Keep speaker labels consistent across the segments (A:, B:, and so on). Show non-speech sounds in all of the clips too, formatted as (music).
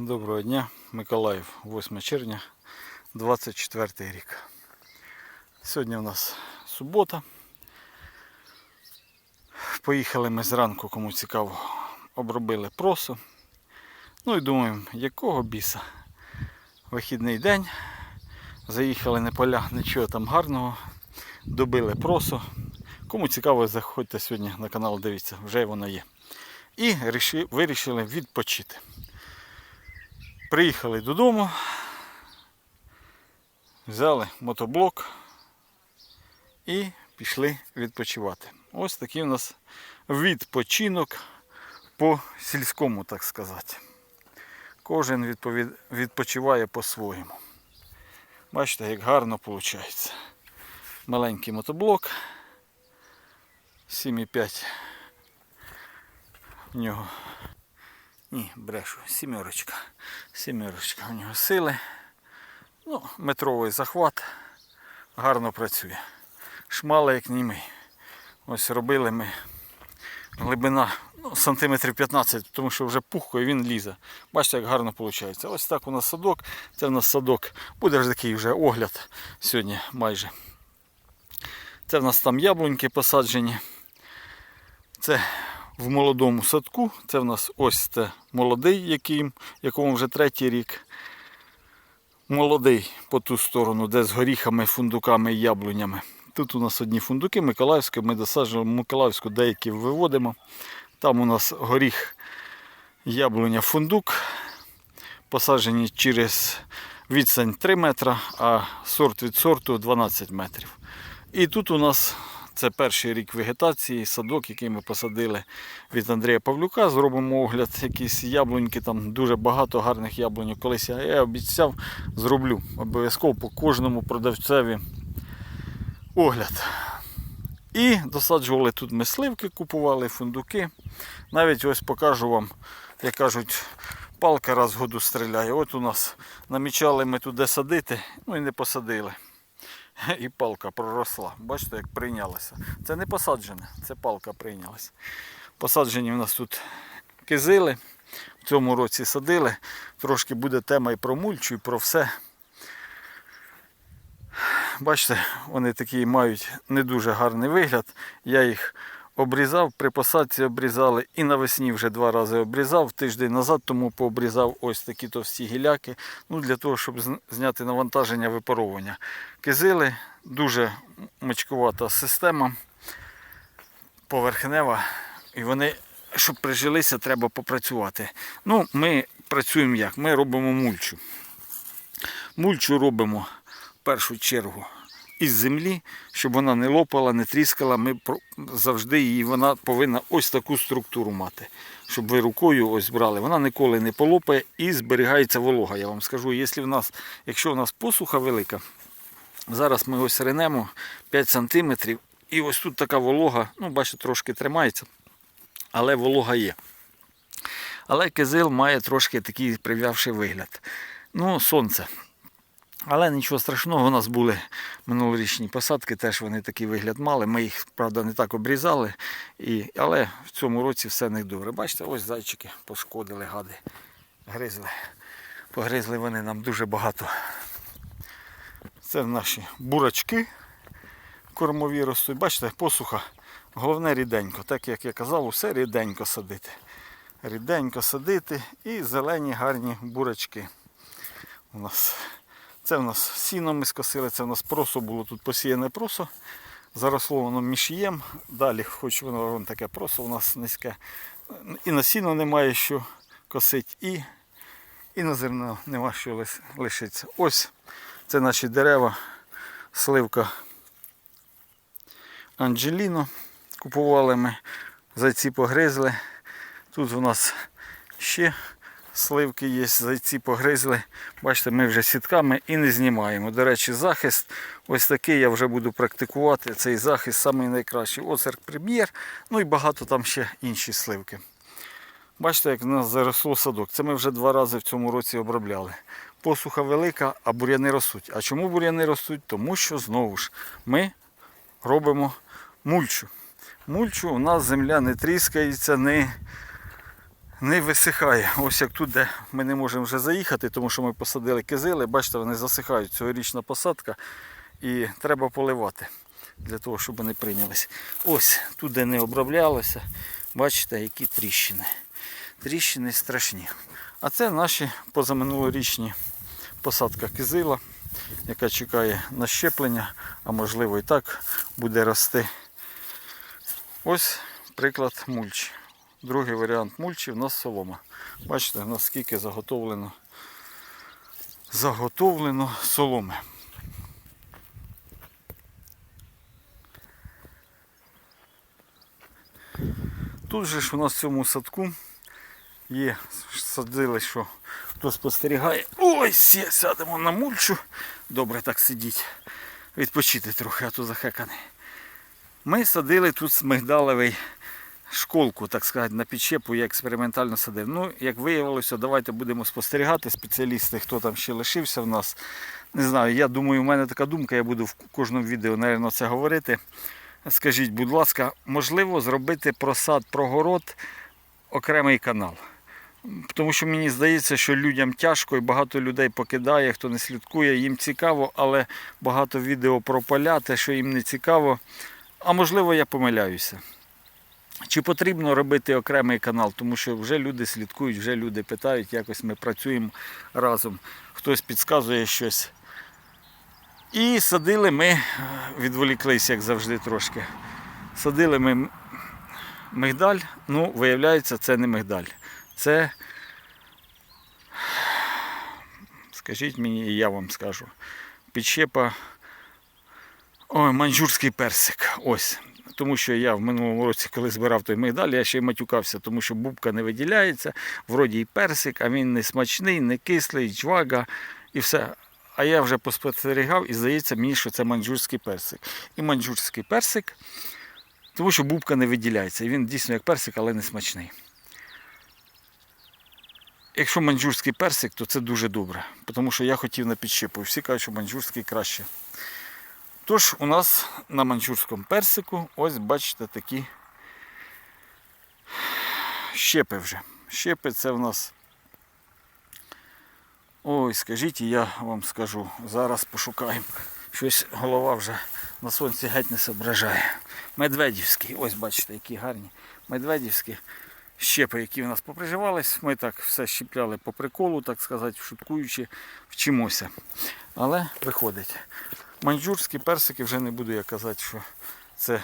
A: Доброго дня, Миколаїв, 8 червня, 24 рік. Сьогодні у нас субота. Поїхали ми зранку, кому цікаво, обробили просо. Ну і думаємо, якого біса? Вихідний день. Заїхали на поля, нічого там гарного. Добили просо. Кому цікаво, заходьте сьогодні на канал, дивіться, вже воно є. І вирішили відпочити. Приїхали додому, взяли мотоблок і пішли відпочивати. Ось такий у нас відпочинок по сільському, так сказати. Кожен відпочиває по-своєму. Бачите, як гарно виходить. Маленький мотоблок. 7,5 в нього ні, брешу, сімерочка. Сімерочка у нього сили. Ну, метровий захват. Гарно працює. Шмала як німий. Ось робили ми глибина ну, сантиметрів 15, тому що вже пухко і він лізе. Бачите, як гарно виходить. Ось так у нас садок. Це у нас садок. Буде ж такий вже огляд сьогодні майже. Це в нас там яблуньки посаджені. Це в молодому садку. Це в нас ось це молодий, який, якому вже третій рік. Молодий по ту сторону, де з горіхами, фундуками і яблунями. Тут у нас одні фундуки, Миколаївське, ми досаджуємо Миколаївську, деякі виводимо. Там у нас горіх, яблуня, фундук. Посаджені через відстань 3 метра, а сорт від сорту 12 метрів. І тут у нас це перший рік вегетації, садок, який ми посадили від Андрія Павлюка. Зробимо огляд, якісь яблуньки, там дуже багато гарних яблуньок. Колись я, обіцяв, зроблю обов'язково по кожному продавцеві огляд. І досаджували тут ми сливки, купували фундуки. Навіть ось покажу вам, як кажуть, палка раз в году стріляє. От у нас намічали ми туди садити, ну і не посадили. (laughs) І палка проросла. Бачите, як прийнялася. Це не посаджене, це палка прийнялася. Посаджені в нас тут кизили. В цьому році садили. Трошки буде тема і про мульчу, і про все. Бачите, вони такі мають не дуже гарний вигляд. Я їх обрізав, при посадці обрізали і навесні вже два рази обрізав. Тиждень назад тому пообрізав ось такі товсті гіляки. Ну, для того, щоб зняти навантаження випаровування. Кизили дуже мочкувата система, поверхнева. І вони, щоб прижилися, треба попрацювати. Ну, ми працюємо як? Ми робимо мульчу. Мульчу робимо в першу чергу із землі, щоб вона не лопала, не тріскала. Ми завжди її вона повинна ось таку структуру мати. Щоб ви рукою ось брали, вона ніколи не полопає і зберігається волога. Я вам скажу, якщо в нас, якщо в нас посуха велика, зараз ми ось ринемо 5 см, і ось тут така волога, ну, бачите, трошки тримається, але волога є. Але кизил має трошки такий прив'явший вигляд. Ну, сонце. Але нічого страшного, у нас були минулорічні посадки, теж вони такий вигляд мали. Ми їх, правда, не так обрізали. І, але в цьому році все не добре. Бачите, ось зайчики пошкодили, гади. Гризли. Погризли вони нам дуже багато. Це наші бурачки кормові ростуть. Бачите, посуха. Головне ріденько. Так як я казав, усе ріденько садити. Ріденько садити і зелені гарні бурачки. У нас це в нас сіно ми скосили, це в нас просо було тут посіяне просо. Заросло воно мішієм. Далі, хоч воно вон таке просо у нас низьке. І на сіно немає що косити, і, і на зерно нема що лишиться. Ось це наші дерева, сливка Анджеліно. Купували ми, зайці погризли. Тут у нас ще сливки є, зайці погризли. Бачите, ми вже сітками і не знімаємо. До речі, захист ось такий я вже буду практикувати. Цей захист самий найкращий. Оцерк прем'єр, ну і багато там ще інші сливки. Бачите, як в нас заросло садок. Це ми вже два рази в цьому році обробляли. Посуха велика, а бур'яни ростуть. А чому бур'яни ростуть? Тому що знову ж ми робимо мульчу. Мульчу у нас земля не тріскається, не не висихає. Ось як тут, де ми не можемо вже заїхати, тому що ми посадили кизили, бачите, вони засихають. Цьогорічна посадка і треба поливати для того, щоб вони прийнялись. Ось тут, де не оброблялося, бачите, які тріщини. Тріщини страшні. А це наші позаминулорічні посадка кизила, яка чекає на щеплення, а можливо і так буде рости. Ось приклад мульчі. Другий варіант мульчі в нас солома. Бачите, наскільки заготовлено, заготовлено соломи. Тут же ж у нас в цьому садку є, садили, що хто спостерігає. Ой, сі- сядемо на мульчу. Добре так сидіть. Відпочити трохи, а то захеканий. Ми садили тут мигдалевий школку, так сказати, на підчепу я експериментально садив. Ну, як виявилося, давайте будемо спостерігати. Спеціалісти, хто там ще лишився в нас. Не знаю, я думаю, у мене така думка, я буду в кожному відео, напевно, це говорити. Скажіть, будь ласка, можливо зробити просад прогород окремий канал. Тому що мені здається, що людям тяжко і багато людей покидає, хто не слідкує, їм цікаво, але багато відео про поля, те, що їм не цікаво. А можливо, я помиляюся. Чи потрібно робити окремий канал, тому що вже люди слідкують, вже люди питають, якось ми працюємо разом, хтось підказує щось. І садили ми, відволіклися, як завжди, трошки. Садили ми мигдаль, ну, виявляється, це не мигдаль. Це, скажіть мені, і я вам скажу. Підщепа. Ой, маньчжурський персик. Ось. Тому що я в минулому році, коли збирав той мигдаль, я ще й матюкався, тому що бубка не виділяється, вроді й персик, а він не смачний, не кислий, чвага і все. А я вже поспостерігав і здається мені, що це маньчжурський персик. І маньчжурський персик, тому що бубка не виділяється. І він дійсно як персик, але не смачний. Якщо маньчжурський персик, то це дуже добре, тому що я хотів на підщепу. і Всі кажуть, що маньчжурський краще. Тож у нас на манчжурському персику, ось бачите, такі щепи вже. Щепи це в нас. Ой, скажіть, я вам скажу. Зараз пошукаємо. Щось голова вже на сонці геть не зображає. Медведівський, ось бачите, які гарні. Медведівські щепи, які в нас поприживались. Ми так все щіпляли по приколу, так сказати, шуткуючи, вчимося. Але виходить. Маньчжурські персики вже не буду я казати, що це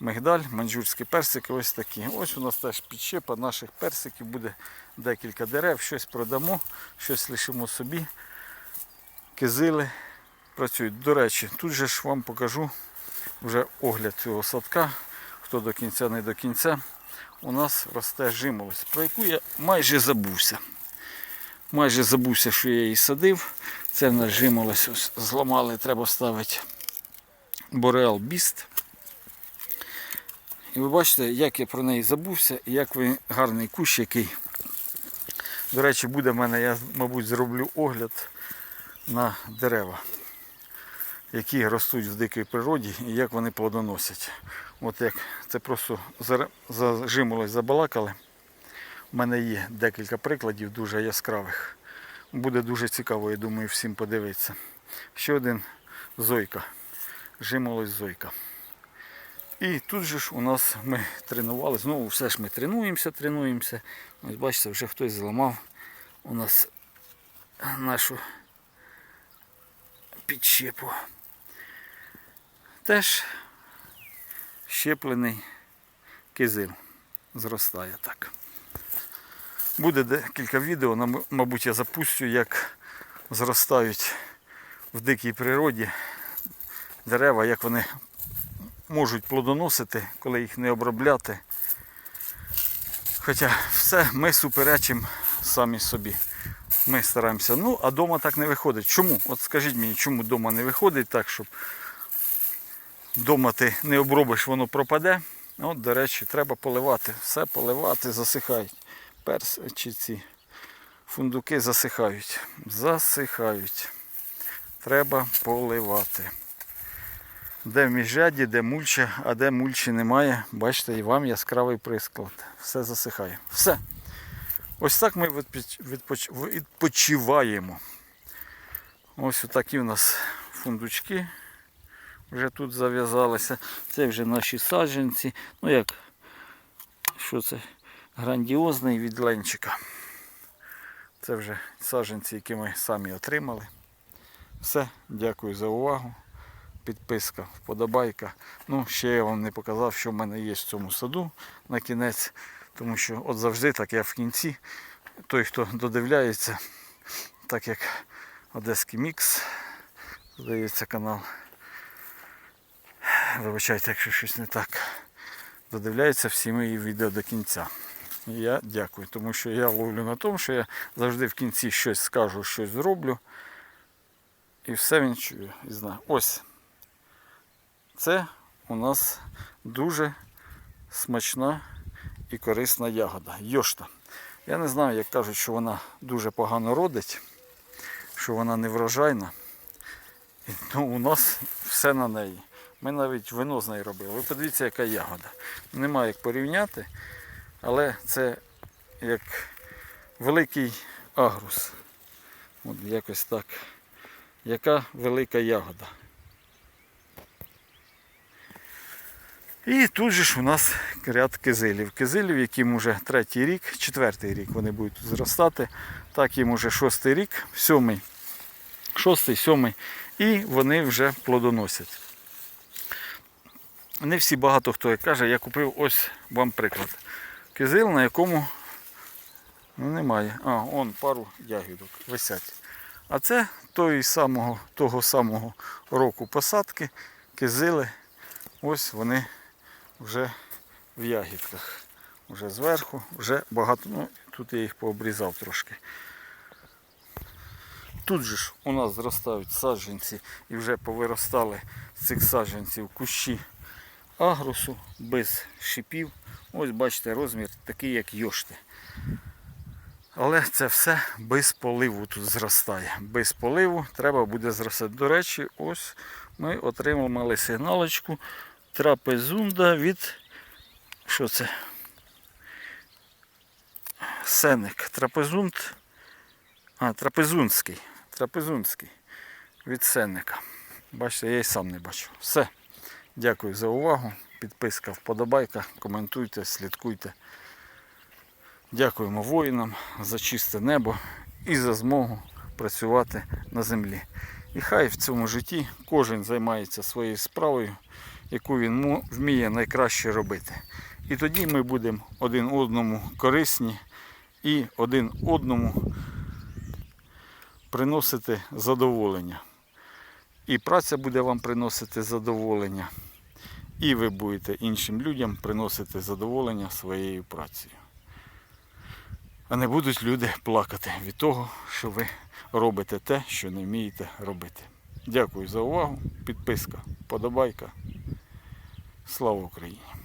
A: мигдаль, маньчжурські персики ось такі. Ось у нас теж підщепа наших персиків, буде декілька дерев, щось продамо, щось лишимо собі. Кизили працюють. До речі, тут же ж вам покажу вже огляд цього садка. Хто до кінця, не до кінця. У нас росте жимолость, про яку я майже забувся. Майже забувся, що я її садив. Це в нас жимолось, ось зламали, треба ставити Бореал Біст. І ви бачите, як я про неї забувся і як ви гарний кущ який. До речі, буде в мене, я, мабуть, зроблю огляд на дерева, які ростуть в дикій природі і як вони плодоносять. От як це просто зажимолось, забалакали. У мене є декілька прикладів дуже яскравих. Буде дуже цікаво, я думаю, всім подивитися. Ще один зойка. Жимолось зойка. І тут же ж у нас ми тренували. Знову все ж ми тренуємося, тренуємося. Ось бачите, вже хтось зламав у нас нашу підщепу. Теж щеплений кизил. Зростає так. Буде декілька відео, мабуть, я запустю, як зростають в дикій природі дерева, як вони можуть плодоносити, коли їх не обробляти. Хоча все ми суперечимо самі собі. Ми стараємося. Ну, а вдома так не виходить. Чому? От скажіть мені, чому вдома не виходить так, щоб вдома ти не обробиш, воно пропаде. От, до речі, треба поливати. Все поливати, засихають. Перс чи ці фундуки засихають. Засихають. Треба поливати. Де в міжряді, де мульча, а де мульчі немає, бачите, і вам яскравий присклад. Все засихає. Все. Ось так ми відпоч- відпоч- відпочиваємо. Ось такі у нас фундучки вже тут зав'язалися. Це вже наші саджанці. Ну як, що це? Грандіозний від Ленчика. Це вже саджанці, які ми самі отримали. Все, дякую за увагу. Підписка, вподобайка. Ну, ще я вам не показав, що в мене є в цьому саду на кінець. Тому що от завжди так я в кінці. Той, хто додивляється, так як Одеський мікс, здається, канал. Вибачайте, якщо щось не так. Додивляється всі мої відео до кінця. Я дякую, тому що я ловлю на тому, що я завжди в кінці щось скажу, щось зроблю. І все він чує і знає. Ось. Це у нас дуже смачна і корисна ягода. Йошта. Я не знаю, як кажуть, що вона дуже погано родить, що вона не врожайна. Ну, у нас все на неї. Ми навіть вино з неї робили. Ви подивіться, яка ягода. Нема як порівняти, але це як великий агрус. От якось так. Яка велика ягода. І тут же ж у нас ряд кизилів. Кизилів, яким уже третій рік, четвертий рік вони будуть зростати. Так їм уже шостий рік, сьомий, шостий, сьомий. І вони вже плодоносять. Не всі багато хто каже, я купив ось вам приклад. Кизил, на якому ну, немає. А, он пару ягідок висять. А це той самого, того самого року посадки, кизили. Ось вони вже в ягідках. Вже зверху, вже багато. Ну, тут я їх пообрізав трошки. Тут же ж у нас зростають саджанці і вже повиростали з цих саджанців кущі агрусу без шипів. Ось бачите, розмір такий, як йошти. Але це все без поливу тут зростає. Без поливу треба буде зростати. До речі, ось ми отримали сигналочку трапезунда від. Що це? Сеник. Трапезунд. А, трапезунський. Трапезунський. Від сенника. Бачите, я і сам не бачу. Все. Дякую за увагу. Підписка, вподобайка, коментуйте, слідкуйте. Дякуємо воїнам за чисте небо і за змогу працювати на землі. І хай в цьому житті кожен займається своєю справою, яку він вміє найкраще робити. І тоді ми будемо один одному корисні і один одному приносити задоволення. І праця буде вам приносити задоволення, і ви будете іншим людям приносити задоволення своєю працею. А не будуть люди плакати від того, що ви робите те, що не вмієте робити. Дякую за увагу. Підписка, подобайка. Слава Україні!